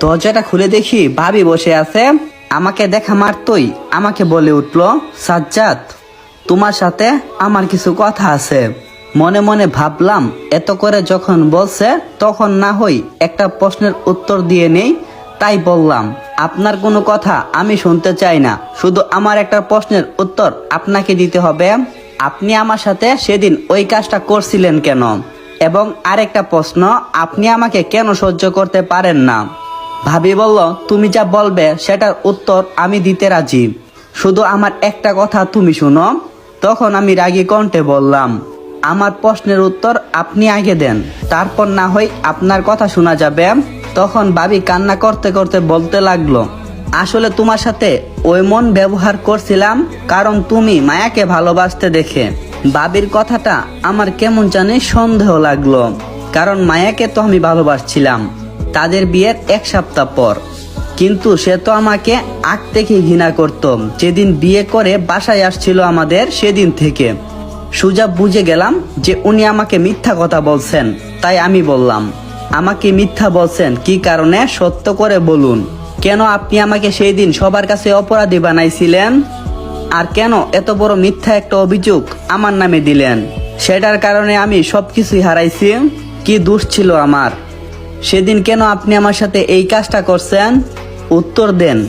দরজাটা খুলে দেখি ভাবি বসে আছে। আমাকে দেখা মারতই, আমাকে বলে উঠল, সাজ্জাদ, তোমার সাথে আমার কিছু কথা আছে। মনে মনে ভাবলাম, এত করে যখন বলছে, তখন না হই একটা প্রশ্নের উত্তর দিয়ে নেই। তাই বললাম, আপনার কোনো কথা আমি শুনতে চাই না, শুধু আমার একটা প্রশ্নের উত্তর আপনাকে দিতে হবে। আপনি আমার সাথে সেদিন ওই কাজটা করছিলেন কেন? এবং আরেকটা প্রশ্ন, আপনি আমাকে কেন সহ্য করতে পারেন না? ভাবি বলল, তুমি যা বলবে, সেটার উত্তর আমি দিতে রাজি। শুধু আমার একটা কথা তুমি শুনো। তখন আমি রাগী কণ্ঠে বললাম, আমার প্রশ্নের উত্তর আপনি আগে দেন। তারপর না হয় আপনার কথা শোনা যাবে। তখন ভাবি কান্না করতে করতে বলতে লাগল, আসলে তোমার সাথে ওই মন ব্যবহার করছিলাম কারণ তুমি মায়াকে ভালোবাসতে দেখে। বাবির কথাটা আমার কেমন জানি সন্দেহ লাগল, কারণ মায়াকে তো আমি ভালোবাসছিলাম। তাদের বিয়ের এক সপ্তাহ পর। কিন্তু সে তো আমাকে আগ থেকে ঘৃণা করত। যেদিন বিয়ে করে বাসায় আসছিল আমাদের সেদিন থেকে। সুজা বুঝে গেলাম যে উনি আমাকে মিথ্যা কথা বলছেন, তাই আমি বললাম, আমাকে মিথ্যা বলছেন, কি কারণে? সত্য করে বলুন। কেন আপনি আমাকে সেই দিন সবার কাছে অপরাধী বানাইছিলেন? আর কেন এত বড় মিথ্যা একটা অভিযোগ আমার নামে দিলেন? সেটার কারণে আমি সবকিছুই হারাইছি। কি দোষ ছিল আমার? সেদিন কেন আপনি আমার সাথে এই কাজটা করছেন? উত্তর দেন।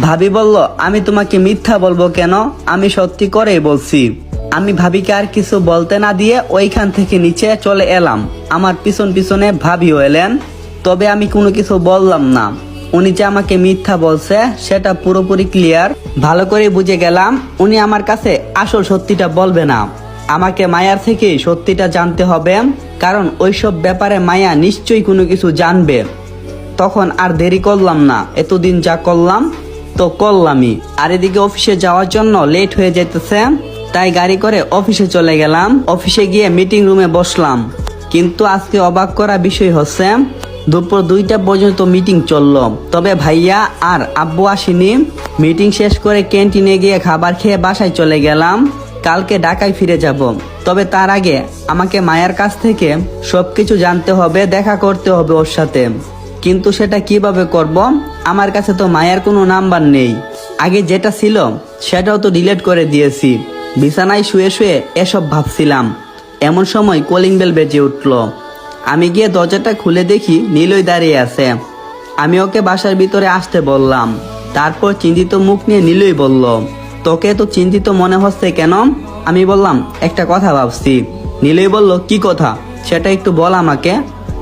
ভাবি বলল, আমি তোমাকে মিথ্যা বলব কেন? আমি সত্যি করেই বলছি। আমি ভাবিকে আর কিছু বলতে না দিয়ে ওইখান থেকে নিচে চলে এলাম। আমার পিছন পিছনে ভাবিও এলেন। তবে আমি কোনো কিছু বললাম না। উনি যে আমাকে মিথ্যা বলছে, সেটা পুরোপুরি ক্লিয়ার ভালো করে বুঝে গেলাম, উনি আমার কাছে আসল সত্যিটা বলবে না। আমাকে মায়ার থেকেই সত্যিটা জানতে হবে, কারণ ওইসব ব্যাপারে মায়া নিশ্চয়ই কোনো কিছু জানবে। তখন আর দেরি করলাম না, এতদিন যা করলাম তো করলামই। আর এদিকে অফিসে যাওয়ার জন্য লেট হয়ে যেতেছে তাই গাড়ি করে অফিসে চলে গেলাম। অফিসে গিয়ে মিটিং রুমে বসলাম। কিন্তু আজকে অবাক করা বিষয় হচ্ছে, দুপুর দুইটা পর্যন্ত মিটিং চলল। তবে ভাইয়া আর আব্বু আসেনি। মিটিং শেষ করে ক্যান্টিনে গিয়ে খাবার খেয়ে বাসায় চলে গেলাম। কালকে ঢাকায় ফিরে যাব। তবে তার আগে আমাকে মায়ের কাছ থেকে সবকিছু জানতে হবে, দেখা করতে হবে ওর সাথে। কিন্তু সেটা কীভাবে করব? আমার কাছে তো মায়ের কোনো নাম্বার নেই। আগে যেটা ছিল, সেটাও তো ডিলিট করে দিয়েছি। বিছানায় শুয়ে শুয়ে এসব ভাবছিলাম। এমন সময় কলিং বেল বেজে উঠল। আমি গিয়ে দরজাটা খুলে দেখি নীলই দাঁড়িয়ে আছে। আমি ওকে বাসার ভিতরে আসতে বললাম। তারপর চিন্তিত মুখ নিয়ে নীলই বলল তোকে তো চিন্তিত মনে হচ্ছে কেন? আমি বললাম, একটা কথা ভাবছি। নীলই বলল, কি কথা? সেটা একটু বল আমাকে।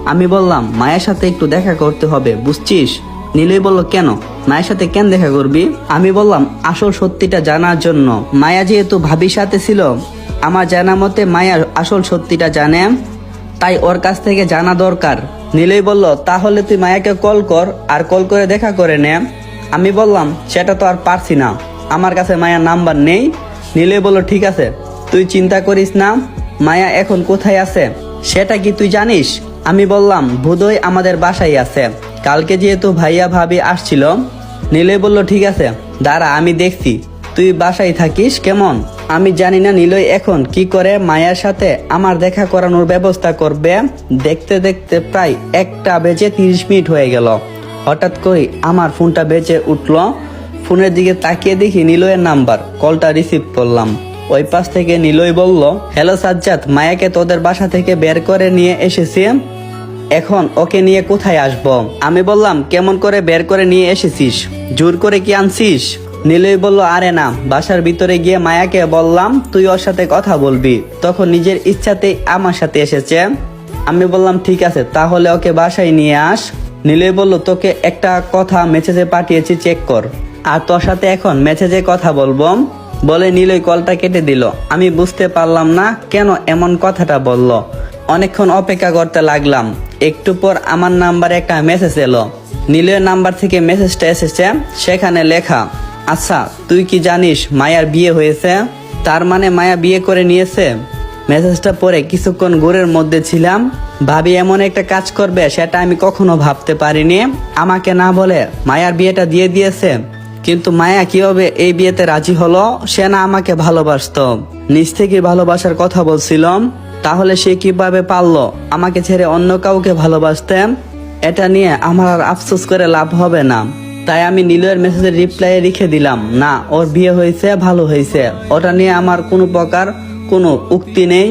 আমি বললাম, মায়ের সাথে একটু দেখা করতে হবে, বুঝছিস? নীলই বলল, কেন? মায়ের সাথে কেন দেখা করবি? আমি বললাম, আসল সত্যিটা জানার জন্য। মায়া যেহেতু ভাবির সাথে ছিল, আমার জানা মতে মায়া আসল সত্যিটা জানে, তাই ওর কাছ থেকে জানা দরকার। নীলই বলল, তাহলে তুই মায়াকে কল কর, আর কল করে দেখা করে নে। আমি বললাম, সেটা তো আর পারছি না। আমার কাছে মায়ার নাম্বার নেই। নীলই বলল ঠিক আছে, তুই চিন্তা করিস না, মায়া এখন কোথায় আছে? সেটা কি তুই জানিস? আমি বললাম ভুদই আমাদের বাসায় আছে। কালকে যেহেতু ভাইয়া ভাবি আসছিল নীলই বলল, ঠিক আছে, দাঁড়া, আমি দেখছি। তুই বাসায় থাকিস কেমন? আমি জানি না নীলই এখন কি করে মায়ার সাথে আমার দেখা করানোর ব্যবস্থা করবে। দেখতে দেখতে প্রায় একটা বেজে তিরিশ মিনিট হয়ে গেল। হঠাৎ করে আমার ফোনটা বেজে উঠল। ফোনের দিকে তাকিয়ে দেখি নীলয়ের নাম্বার। কলটা রিসিভ করলাম। ওই পাশ থেকে নীলই বলল, হ্যালো সাজ্জাদ, মায়াকে তোদের বাসা থেকে বের করে নিয়ে এসেছি? এখন ওকে নিয়ে কোথায় আসব? আমি বললাম, কেমন করে বের করে নিয়ে এসেছিস? জোর করে কি আনছিস? নীলই বলল, আরে না, বাসার ভিতরে গিয়ে মায়াকে বললাম, তুই ওর সাথে কথা বলবি। তখন নিজের ইচ্ছাতেই আমার সাথে এসেছে। আমি বললাম, ঠিক আছে, তাহলে ওকে বাসায় নিয়ে আস। নীলই বলল, তোকে একটা কথা মেসেজে পাঠিয়েছি চেক কর। আর তোর সাথে এখন মেসেজে কথা বলব, বলে নীলই কলটা কেটে দিল। আমি বুঝতে পারলাম না কেন এমন কথাটা বলল। অনেকক্ষণ অপেক্ষা করতে লাগলাম। একটু পর আমার নাম্বারে একটা মেসেজ এলো। নীলের নাম্বার থেকে মেসেজটা এসেছে, সেখানে লেখা আচ্ছা তুই কি জানিস মায়ার বিয়ে হয়েছে? তার মানে মায়া বিয়ে করে নিয়েছে। মেসেজটা পরে কিছুক্ষণ ঘোরের মধ্যে ছিলাম। ভাবি, এমন একটা কাজ করবে, সেটা আমি কখনো ভাবতে পারিনি। আমাকে না বলে মায়ার বিয়েটা দিয়ে দিয়েছে। কিন্তু মায়া কীভাবে এই বিয়েতে রাজি হলো, সে না আমাকে ভালোবাসতো। নিজ থেকে ভালোবাসার কথা বলছিলাম, তাহলে সে কীভাবে পারল? আমাকে ছেড়ে অন্য কাউকে ভালোবাসতে এটা নিয়ে আমার আর আফসোস করে লাভ হবে না। তাই আমি নীলয়ের মেসেজের রিপ্লাই লিখে দিলাম, না, ওর বিয়ে হয়েছে, ভালো হয়েছে। ওটা নিয়ে আমার কোনো প্রকার কোনো উক্তি নেই।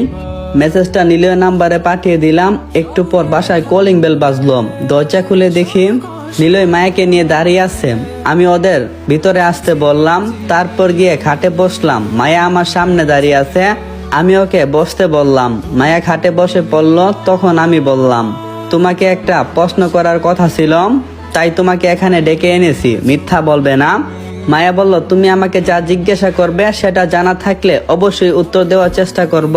মেসেজটা নীলয়ের নাম্বারে পাঠিয়ে দিলাম, একটু পর বাসায় কলিং বেল বাজলো। দরজা খুলে দেখি নীলয় মায়াকে নিয়ে দাঁড়িয়ে আছে। আমি ওদের ভিতরে আসতে বললাম, তারপর গিয়ে খাটে বসলাম। মায়া আমার সামনে দাঁড়িয়ে আছে, আমি ওকে বসতে বললাম। মায়া খাটে বসে পড়ল, তখন আমি বললাম, তোমাকে একটা প্রশ্ন করার কথা ছিল, তাই তোমাকে এখানে ডেকে এনেছি, মিথ্যা বলবে না। মায়া বলল, তুমি আমাকে যা জিজ্ঞাসা করবে, সেটা জানা থাকলে অবশ্যই উত্তর দেওয়ার চেষ্টা করব।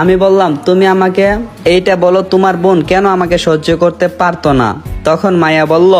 আমি বললাম, তুমি আমাকে এইটা বলো, তোমার বোন কেন আমাকে সহ্য করতে পারতো না? তখন মায়া বলল